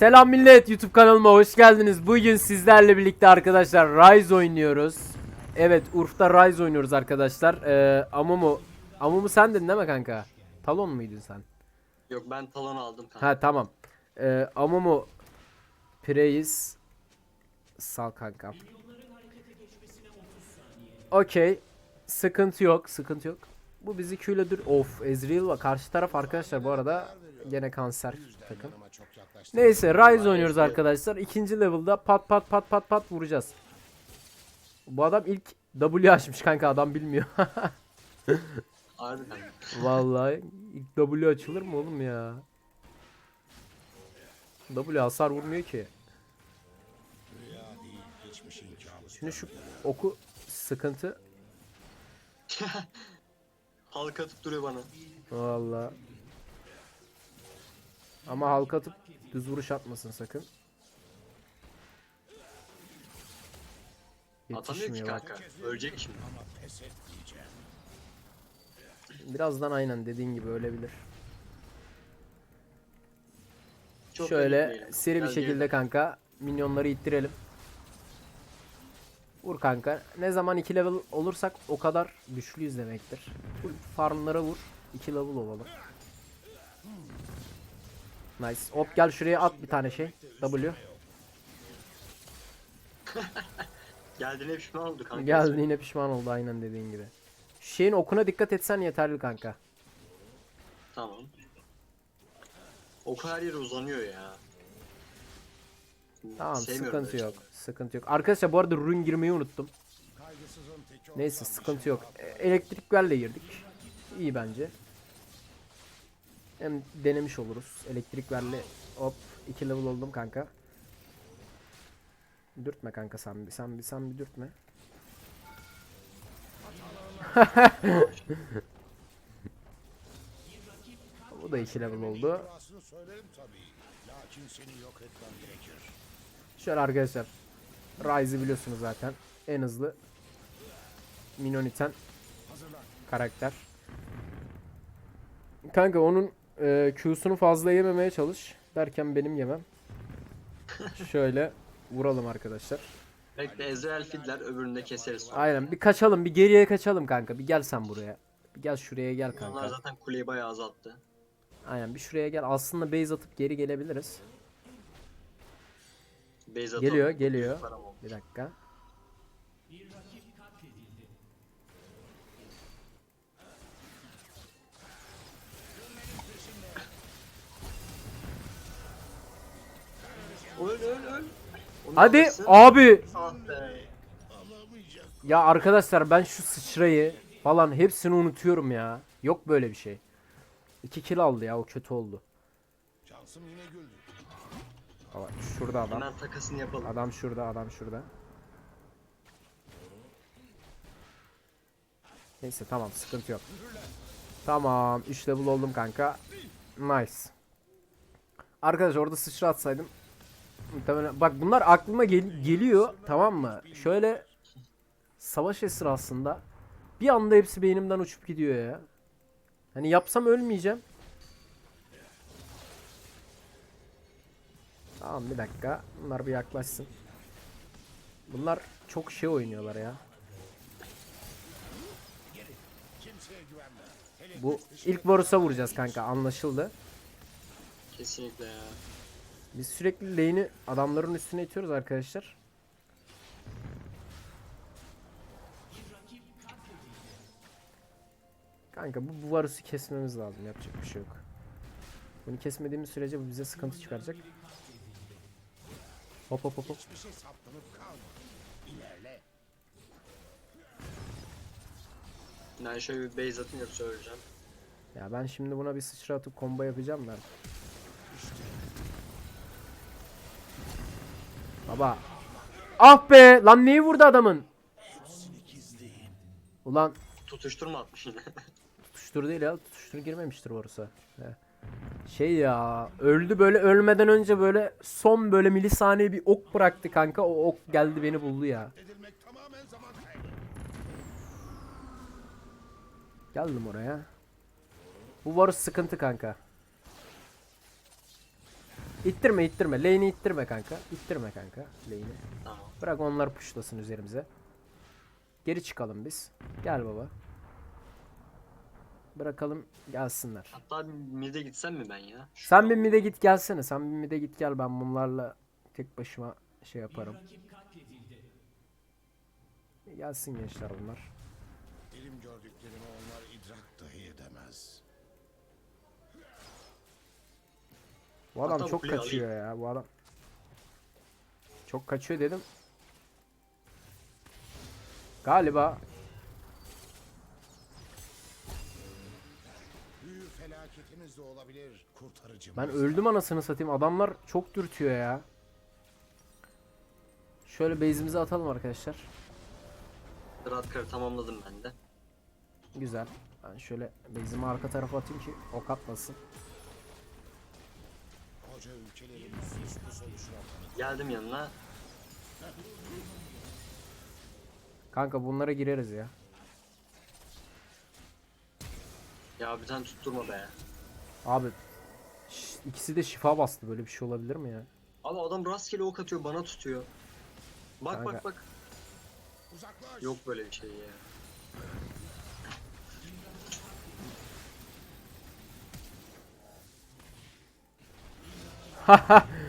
Selam millet YouTube kanalıma hoş geldiniz. Bugün sizlerle birlikte arkadaşlar Rise oynuyoruz. Evet Urf'ta Rise oynuyoruz arkadaşlar. Ee, Amumu Amumu sendin değil mi kanka? Talon muydun sen? Yok ben talon aldım kanka. Ha tamam. Ee, Amumu Preis Sal kankam. Okey. Sıkıntı yok, sıkıntı yok. Bu bizi Q'yle dur. Of, Ezreal var. Karşı taraf arkadaşlar bu arada gene kanser takım. Neyse Rise oynuyoruz arkadaşlar. İkinci level'da pat pat pat pat pat vuracağız. Bu adam ilk W açmış kanka adam bilmiyor. Vallahi ilk W açılır mı oğlum ya? W hasar vurmuyor ki. Şimdi şu oku sıkıntı. Halka atıp duruyor bana. Vallahi. Ama halka atıp düz vuruş atmasın sakın. Atamıyor ki Yetişmiyor bak. kanka. Ölecek şimdi. Birazdan aynen dediğin gibi ölebilir. Çok Şöyle seri bir Gel, şekilde kanka minyonları ittirelim. Vur kanka. Ne zaman 2 level olursak o kadar güçlüyüz demektir. Farmlara vur. 2 level olalım. Nice. Hop gel şuraya at bir tane şey. W. Geldiğine pişman oldu kanka. Geldi yine pişman oldu aynen dediğin gibi. Şu Şeyin okuna dikkat etsen yeterli kanka. Tamam. O her yere uzanıyor ya. Tamam Sevmiyorum sıkıntı yok. Sıkıntı yok. Arkadaşlar bu arada rune girmeyi unuttum. Neyse sıkıntı yok. E, Elektriklerle girdik. İyi bence. Hem denemiş oluruz. Elektriklerle hop 2 level oldum kanka. Dürtme kanka sen bir sen bir sen bir dürtme. Bu da 2 level oldu. Şöyle arkadaşlar. Ryze'ı biliyorsunuz zaten. En hızlı minyon iten karakter. Kanka onun e, Q'sunu fazla yememeye çalış. Derken benim yemem. Şöyle vuralım arkadaşlar. Bekle Ezreal fidler öbüründe keseriz sonra. Aynen bir kaçalım bir geriye kaçalım kanka. Bir gel sen buraya. Bir gel şuraya gel Onlar kanka. zaten kuleyi bayağı azalttı. Aynen bir şuraya gel. Aslında base atıp geri gelebiliriz. Atalım. Geliyor geliyor. Param oldu. Bir dakika. Öl öl öl. Onu Hadi alırsın. abi. Ah be. Ya arkadaşlar ben şu sıçrayı falan hepsini unutuyorum ya. Yok böyle bir şey. 2 kill aldı ya o kötü oldu. Şansım yine güldü. Şurada adam. Hemen takasını yapalım. Adam şurada adam şurada. Neyse tamam sıkıntı yok. Tamam 3 level oldum kanka. Nice. Arkadaş orada sıçra atsaydım. Muhtemelen bak bunlar aklıma gel- geliyor tamam mı? Şöyle savaş esnasında bir anda hepsi beynimden uçup gidiyor ya. Hani yapsam ölmeyeceğim. Tamam bir dakika. Bunlar bir yaklaşsın. Bunlar çok şey oynuyorlar ya. Bu ilk Varus'a vuracağız kanka anlaşıldı. Kesinlikle ya. Biz sürekli lane'i adamların üstüne itiyoruz arkadaşlar. Kanka bu, bu Varus'u kesmemiz lazım yapacak bir şey yok. Bunu kesmediğimiz sürece bu bize sıkıntı çıkaracak. Hop hop hop hop. Hiçbir şey saptanıp kalmadı. İlerle. Ben şöyle bir base atayım yoksa öleceğim. Ya ben şimdi buna bir sıçra atıp combo yapacağım da. Baba. Ah be! Lan neyi vurdu adamın? Ulan Tutuşturma atmış yine. tutuştur değil ya. Tutuştur girmemiştir Varus'a. He. Şey ya öldü böyle ölmeden önce böyle son böyle milisaniye bir ok bıraktı kanka. O ok geldi beni buldu ya. Geldim oraya. Bu Varus sıkıntı kanka. İttirme ittirme. Lane'i ittirme kanka. İttirme kanka lane'i. Bırak onlar puşlasın üzerimize. Geri çıkalım biz. Gel baba. Bırakalım gelsinler. Hatta mid'e gitsem mi ben ya? Şu Sen bir mide git gelsene. Sen bir mide git gel. Ben bunlarla tek başıma şey yaparım. Gelsin gençler bunlar. Benim gördüklerimi onlar idrak dahi edemez. Bu adam Hatta bu çok kuleyi kaçıyor ya. Bu adam. Çok kaçıyor dedim. Galiba felaketimiz de olabilir. Kurtarıcımız. ben öldüm anasını satayım. Adamlar çok dürtüyor ya. Şöyle base'imizi atalım arkadaşlar. Radkar'ı tamamladım ben de. Güzel. Ben şöyle base'imi arka tarafa atayım ki ok atmasın. Koca ülkelerin sus pus oluşuna tanık. Geldim yanına. Kanka bunlara gireriz ya. Ya bir tane tutturma be. Abi ikisi de şifa bastı. Böyle bir şey olabilir mi ya? Abi adam rastgele ok atıyor bana tutuyor. Bak Kanka. bak bak. Uzaklaş. Yok böyle bir şey ya.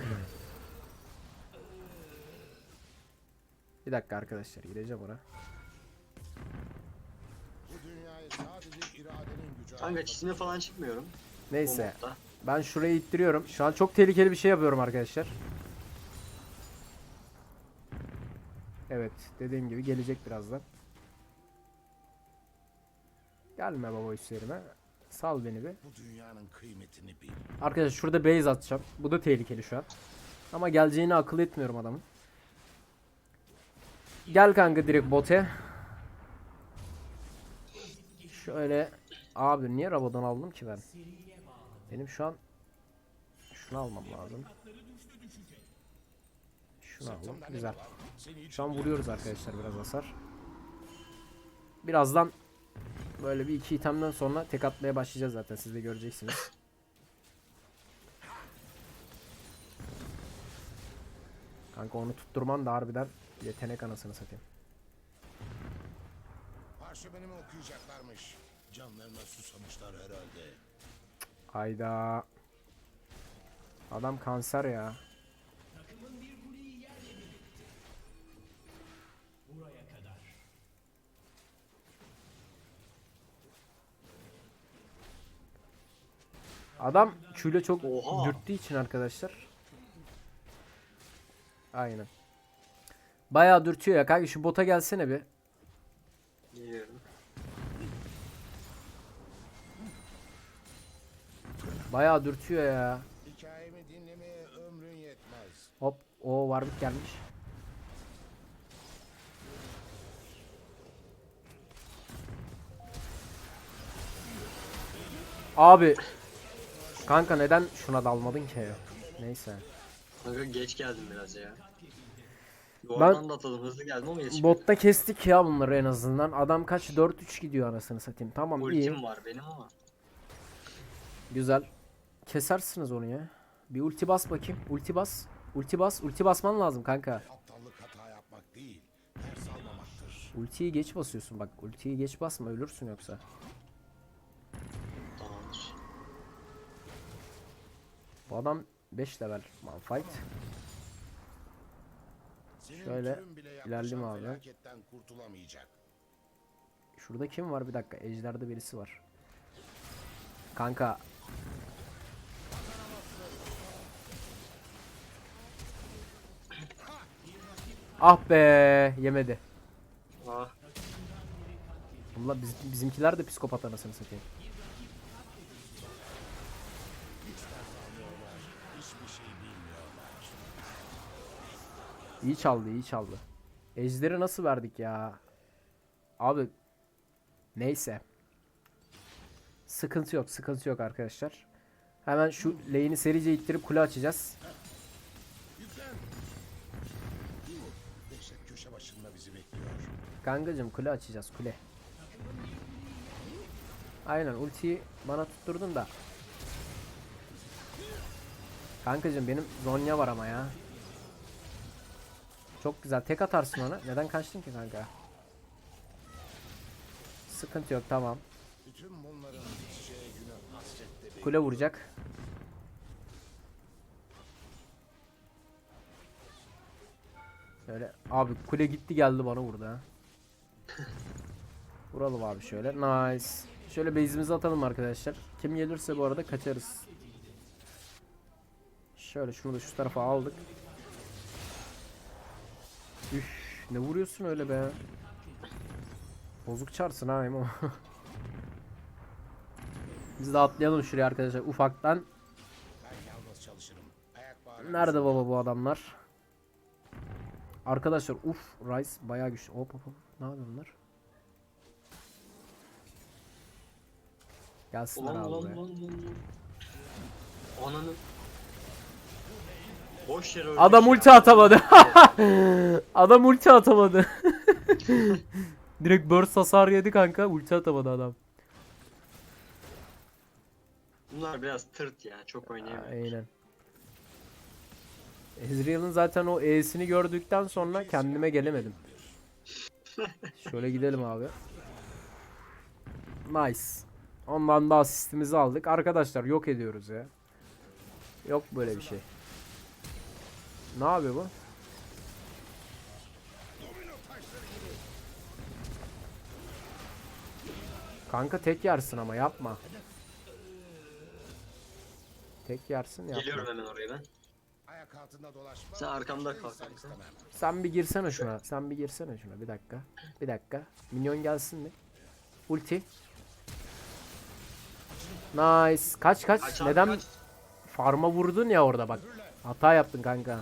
Bir dakika arkadaşlar gireceğim ona. Bu dünyayı sadece iradenin Kanka çizme falan çıkmıyorum. Neyse. Ben şurayı ittiriyorum. Şu an çok tehlikeli bir şey yapıyorum arkadaşlar. Evet, dediğim gibi gelecek birazdan. Gelme baba üstlerime. Sal beni bir. Bu dünyanın kıymetini bil. Arkadaşlar şurada base atacağım. Bu da tehlikeli şu an. Ama geleceğini akıl etmiyorum adamın. Gel kanka direkt bote. Şöyle abi niye Rabo'dan aldım ki ben? Benim şu an şunu almam lazım. Şunu aldım. Güzel. Şu an vuruyoruz arkadaşlar biraz hasar. Birazdan böyle bir iki itemden sonra tek atmaya başlayacağız zaten siz de göreceksiniz. Kanka onu tutturman da harbiden yetenek anasını satayım. parşömenimi okuyacaklarmış. Canlarına susamışlar herhalde. Hayda. Adam kanser ya. Adam Q'yle çok Oha. dürttüğü için arkadaşlar. Aynen. Bayağı dürtüyor ya. Kanka şu bota gelsene bir. Geliyorum. Bayağı dürtüyor ya. Hikayemi dinlemeye ömrün yetmez. Hop o Warwick gelmiş. Abi Kanka neden şuna dalmadın ki? Neyse. Kanka geç geldim biraz ya. Duvardan da atladım hızlı geldim ama yetişmedi. Botta kestik ya bunları en azından. Adam kaç 4-3 gidiyor anasını satayım. Tamam iyi. Ultim var benim ama. Güzel. Kesersiniz onu ya. Bir ulti bas bakayım. Ulti bas. Ulti bas. Ulti basman lazım kanka. Aptallık hata yapmak değil, ders almamaktır. Ultiyi geç basıyorsun bak. Ultiyi geç basma ölürsün yoksa. Tamamdır. Bu adam 5 level Malphite. Senin Şöyle ilerleyeyim abi. Şurada kim var bir dakika. Ejder'de birisi var. Kanka. Ah be yemedi. Ah Bunlar biz, bizimkiler de psikopat anasını satayım. İyi çaldı, iyi çaldı. Ejder'i nasıl verdik ya? Abi neyse. Sıkıntı yok, sıkıntı yok arkadaşlar. Hemen şu lane'i serice ittirip kule açacağız. Köşe başında bizi bekliyor. Kankacım kule açacağız kule. Aynen ultiyi bana tutturdun da. Kankacım benim Zonya var ama ya. Çok güzel. Tek atarsın ona. Neden kaçtın ki kanka? Sıkıntı yok tamam. Kule vuracak. Şöyle abi kule gitti geldi bana vurdu ha. Vuralım abi şöyle. Nice. Şöyle base'imizi atalım arkadaşlar. Kim gelirse bu arada kaçarız. Şöyle şunu da şu tarafa aldık. Üf, ne vuruyorsun öyle be? Bozuk çarsın ha Emo. Biz de atlayalım şuraya arkadaşlar ufaktan. Nerede baba bu adamlar? Arkadaşlar uf Rice bayağı güçlü. Hop hop hop. Ne yapıyor bunlar? Gelsinler Ulan abi ulan ulan ulan. ulan. Ananı. Boş yere ölmüş Adam ya. ulti atamadı. adam ulti atamadı. Direkt burst hasar yedi kanka. Ulti atamadı adam. Bunlar biraz tırt ya. Çok oynayamıyor. Aynen. Ezreal'ın zaten o E'sini gördükten sonra kendime gelemedim. Şöyle gidelim abi. Nice. Ondan da asistimizi aldık. Arkadaşlar yok ediyoruz ya. Yok böyle bir şey. Ne yapıyor bu? Kanka tek yersin ama yapma. Tek yersin yapma. Geliyorum hemen oraya ben. Ayak altında dolaşma. Sen arkamda kal kanka. Sen bir girsene şuna. Sen bir girsene şuna. Bir dakika. Bir dakika. Minyon gelsin mi? Ulti. Nice. Kaç kaç. Kaç abi, Neden kaç. farma vurdun ya orada bak. Hata yaptın kanka.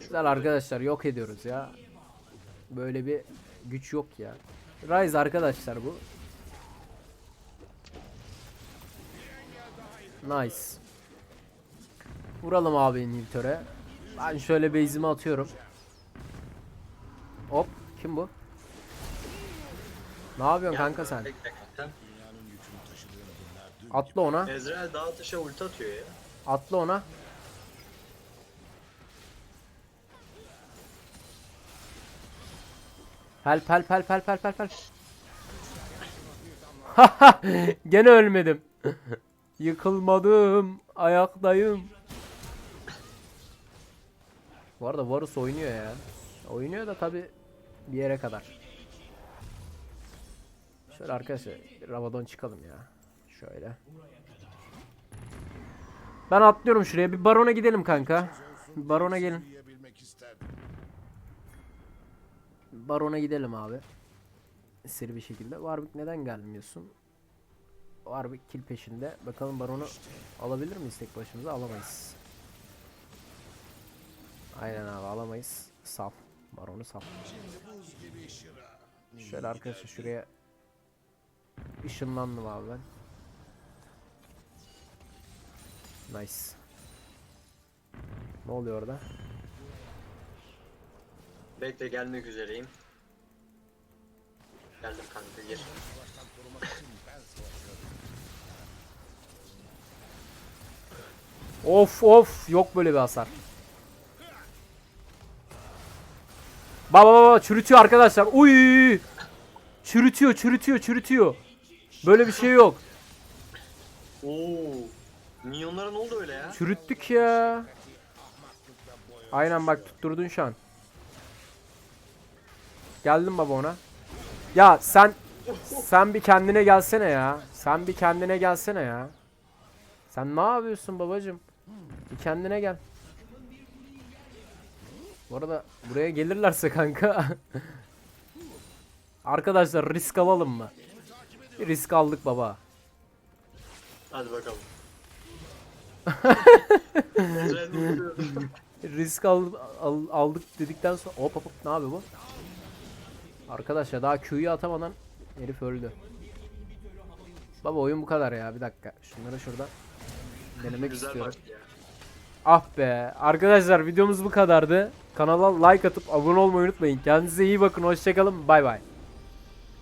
Güzel arkadaşlar yok ediyoruz ya. Böyle bir güç yok ya. Rise arkadaşlar bu. Nice. Vuralım abi inhibitöre. Ben şöyle base'imi atıyorum. Hop. Kim bu? Ne yapıyorsun kanka sen? Atla ona. Ezreal dağ taşa ulti atıyor ya. Atla ona. Help help help help help help help. Gene ölmedim. Yıkılmadım. Ayaktayım. Bu arada Varus oynuyor ya. Oynuyor da tabi bir yere kadar. Şöyle arkadaşlar Rabadon çıkalım ya. Şöyle. Ben atlıyorum şuraya. Bir barona gidelim kanka. Bir barona gelin. Barona gidelim abi. Seri bir şekilde. Warwick neden gelmiyorsun? Warwick kill peşinde. Bakalım baronu alabilir miyiz tek başımıza? Alamayız. Aynen abi alamayız. Sal. Baronu sal. Şöyle arkadaşlar şuraya ışınlandım abi ben. Nice. Ne oluyor orada? Bekle gelmek üzereyim. Geldim kanka gir. Of of yok böyle bir hasar. Baba baba çürütüyor arkadaşlar. Uy! Çürütüyor, çürütüyor, çürütüyor. Böyle bir şey yok. Oo. Minyonlara ne oldu öyle ya? Çürüttük ya. Aynen bak tutturdun şu an. Geldim baba ona. Ya sen sen bir kendine gelsene ya. Sen bir kendine gelsene ya. Sen ne yapıyorsun babacım? Bir kendine gel. Bu arada buraya gelirlerse kanka. Arkadaşlar risk alalım mı? Bir risk aldık baba. Hadi bakalım. Risk al, al- aldık dedikten sonra hop hop hop ne yapıyor bu? Arkadaşlar daha Q'yu atamadan herif öldü. Baba oyun bu kadar ya bir dakika. Şunları şurada denemek Güzel istiyorum. ya. Ah be. Arkadaşlar videomuz bu kadardı. Kanala like atıp abone olmayı unutmayın. Kendinize iyi bakın. Hoşçakalın. Bay bay.